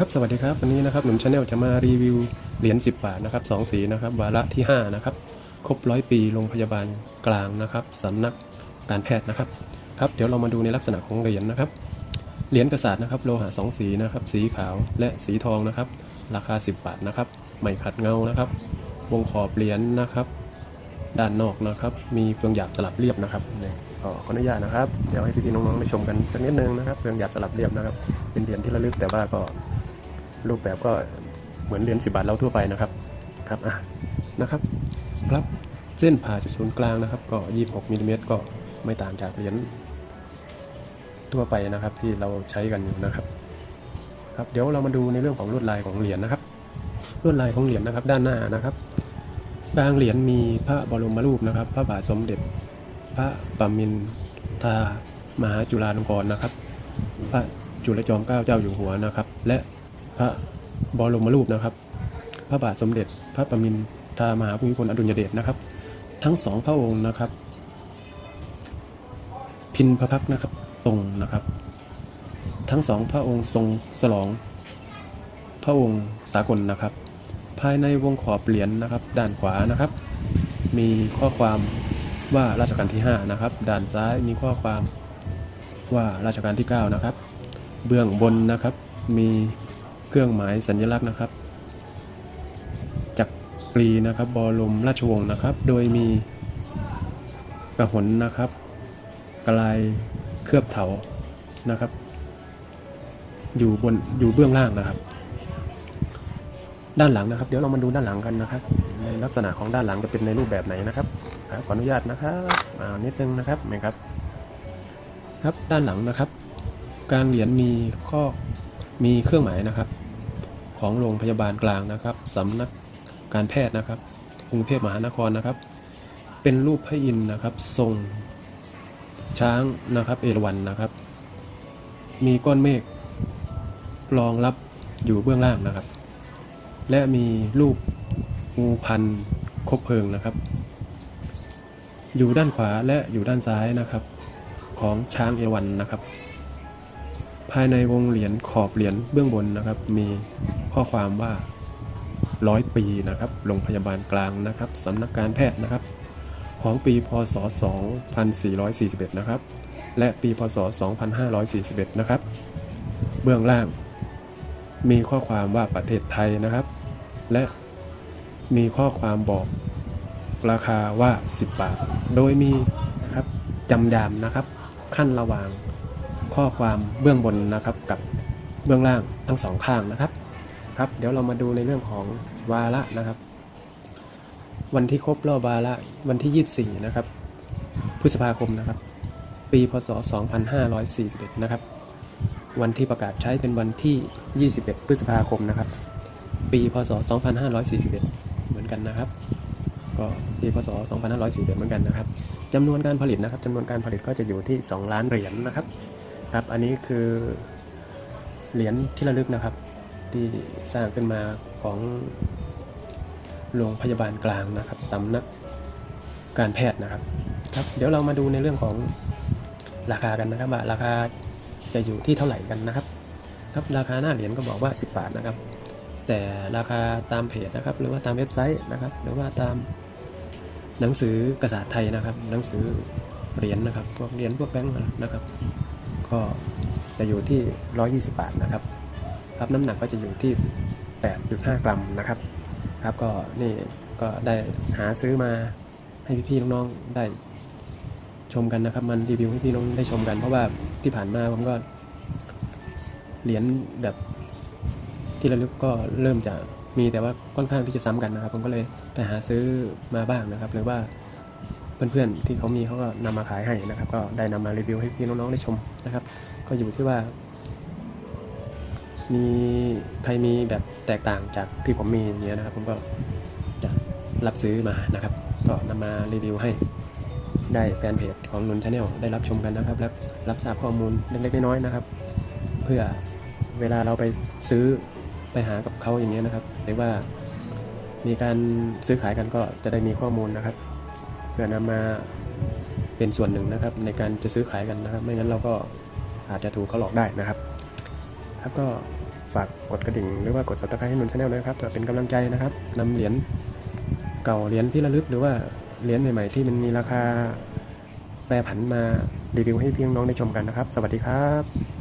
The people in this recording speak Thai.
ครับสวัสดีครับวันนี้นะครับหนุ่มชาแนลจะมารีวิวเหรียญ10 บาทนะครับสองสีนะครับวาระที่5นะครับครบร้อยปีโรงพยาบาลกลางนะครับสำนักการแพทย์นะครับครับเดี๋ยวเรามาดูในลักษณะของเหรียญนะครับเหรียญกระสาดนะครับโลหะสองสีนะครับสีขาวและสีทองนะครับ ราคา 10 บาทนะครับไม่ขัดเงานะครับ วงขอบเหรียญนะครับ ด้านนอกนะครับ มีเฟืองหยาบสลับเรียบนะครับก็ขออนุญาตนะครับเดี๋ยวให้พี่ๆน้องๆได้ชมกันสักนิดนึงนะครับเฟืองหยาบสลับเรียบนะครับ เป็นเหรียญที่ระลึกแต่ว่าก็ รูปแบบก็เหมือนเหรียญสิบาทเราทั่วไปนะครับครับอะนะครับครับเส้นผ่าจุดศูนย์กลางนะครับ ก็ 26มิลลิเมตรก็ไม่ต่างจากเหรียญทั่วไปนะครับที่เราใช้กันอยู่นะครับครับเดี๋ยวเรามาดูในเรื่องของลวดลายของเหรียญนะครับลวดลายของเหรียญนะครับด้านหน้านะครับกลางเหรียญมีพระบรมรูปนะครับ พระบาทสมเด็จ พระปมินทามหาจุฬาลงกรณ์นะครับ พระจุลจอมเกล้าเจ้าอยู่หัวนะครับ และ พระบรมรูปนะครับ พระบาทสมเด็จพระปรมินทามหาภูมิพลอดุลยเดชนะครับ ทั้งสองพระองค์นะครับ พินพระพักนะครับตรงนะครับ ทั้งสองพระองค์ทรงสลอง พระองค์สากลนะครับ ภายในวงขอบเหรียญนะครับ ด้านขวานะครับ มีข้อความว่าราชการที่ 5 นะครับ ด้านซ้ายมีข้อความว่าราชการที่ 9 นะครับ เบื้องบนนะครับมี เครื่องหมายสัญลักษณ์นะครับ จักรีนะครับบรมราชวงศ์นะครับ โดยมีกระหนนะครับกลายเคลือบเถานะครับ อยู่บนอยู่เบื้องล่างนะครับ ด้านหลังนะครับ เดี๋ยวเรามาดูด้านหลังกันนะครับ ในลักษณะของด้านหลังจะเป็นในรูปแบบไหนนะครับครับขออนุญาตนะครับอ่านิดนึงนะครับไหมครับ ครับด้านหลังนะครับ กลางเหรียญมีข้อมีเครื่องหมายนะครับ ของโรงพยาบาลกลางนะครับสำนักการแพทย์นะครับกรุงเทพมหานครนะครับ เป็นรูปพระอินทร์นะครับ ทรงช้างนะครับเอราวัณนะครับ มีก้อนเมฆรองรับอยู่เบื้องล่างนะครับ และมีรูปงูพันคบเพลิงนะครับ อยู่ด้านขวาและอยู่ด้านซ้ายนะครับ ของช้างเอราวันนะครับ ภายในวงเหรียญขอบเหรียญเบื้องบนนะครับ มีข้อความว่าร้อยปีนะครับโรงพยาบาลกลางนะครับสำนักการแพทย์นะครับ ของปีพศ 2441 นะครับ และปีพศ 2541 นะครับ เบื้องล่าง มีข้อความว่าประเทศไทยนะครับ และมีข้อความบอกราคาว่า 10 บาท โดยมีนะครับจำยามนะครับ ขั้นระหว่าง ข้อความเบื้องบนนะครับกับเบื้องล่างทั้งสองข้างนะครับครับเดี๋ยวเรามาดูในเรื่องของวาระนะครับ วันที่ครบรอบวาระวันที่ 24 นะครับพฤษภาคมนะครับ ปีพศ 2541 นะครับ วันที่ประกาศใช้เป็นวันที่ 21 พฤษภาคมนะครับ ปีพศ 2541 เหมือนกันนะครับก็ปีพศ 2541 เหมือนกันนะครับจำนวนการผลิตนะครับจำนวนการผลิตก็จะอยู่ที่ 2 ล้านเหรียญนะครับ ครับอันนี้คือเหรียญที่ระลึกนะครับ ที่สร้างขึ้นมาของโรงพยาบาลกลางนะครับสำนักการแพทย์นะครับครับ เดี๋ยวเรามาดูในเรื่องของราคากันนะครับว่าราคาจะอยู่ที่เท่าไหร่กันนะครับ ครับราคาหน้าเหรียญก็บอกว่า 10 บาทนะครับ แต่ราคาตามเพจนะครับ หรือว่าตามเว็บไซต์นะครับ หรือว่าตามหนังสือกษาไทยนะครับ หนังสือเหรียญนะครับพวกเหรียญพวกแบงก์นะครับ ก็จะอยู่ที่ 120 บาทนะครับครับน้ำหนักก็จะอยู่ที่ 8.5 กรัมนะครับครับก็นี่ก็ได้หาซื้อมาให้พี่ๆน้องๆได้ชมกันนะครับ มันรีวิวให้พี่น้องได้ชมกัน เพราะว่าที่ผ่านมาผมก็เหรียญแบบที่ระลึกก็เริ่มจะมีแต่ว่าค่อนข้างที่จะซ้ำกันนะครับ ผมก็เลยไปหาซื้อมาบ้างนะครับ หรือว่า เพื่อนๆที่เขามีเขาก็นำมาขายให้นะครับ ก็ได้นำมารีวิวให้พี่น้องๆได้ชมนะครับ ก็อยู่ที่ว่า มีใครมีแบบแตกต่างจากที่ผมมีอย่างเงี้ยนะครับ ผมก็จะรับซื้อมานะครับ ก็นำมารีวิวให้ได้แฟนเพจของนุนชาแนลได้รับชมกันนะครับและรับทราบข้อมูลเล็กๆน้อยๆนะครับ เพื่อเวลาเราไปซื้อไปหากับเขาอย่างเงี้ยนะครับหรือว่ามีการซื้อขายกันก็จะได้มีข้อมูลนะครับ พื่อนำมาเป็นส่วนหนึ่งนะครับ ในการจะซื้อขายกันนะครับ ไม่งั้นเราก็อาจจะถูกเขาหลอกได้นะครับ ครับก็ฝากกดกระดิ่งหรือว่ากด subscribe ให้นนชาแนลด้วยนะครับเพื่อเป็นกำลังใจนะครับนำเหรียญเก่าเหรียญที่ระลึกหรือว่าเหรียญใหม่ๆที่มันมีราคาแปรผันมารีวิวให้พี่น้องได้ชมกันนะครับ สวัสดีครับ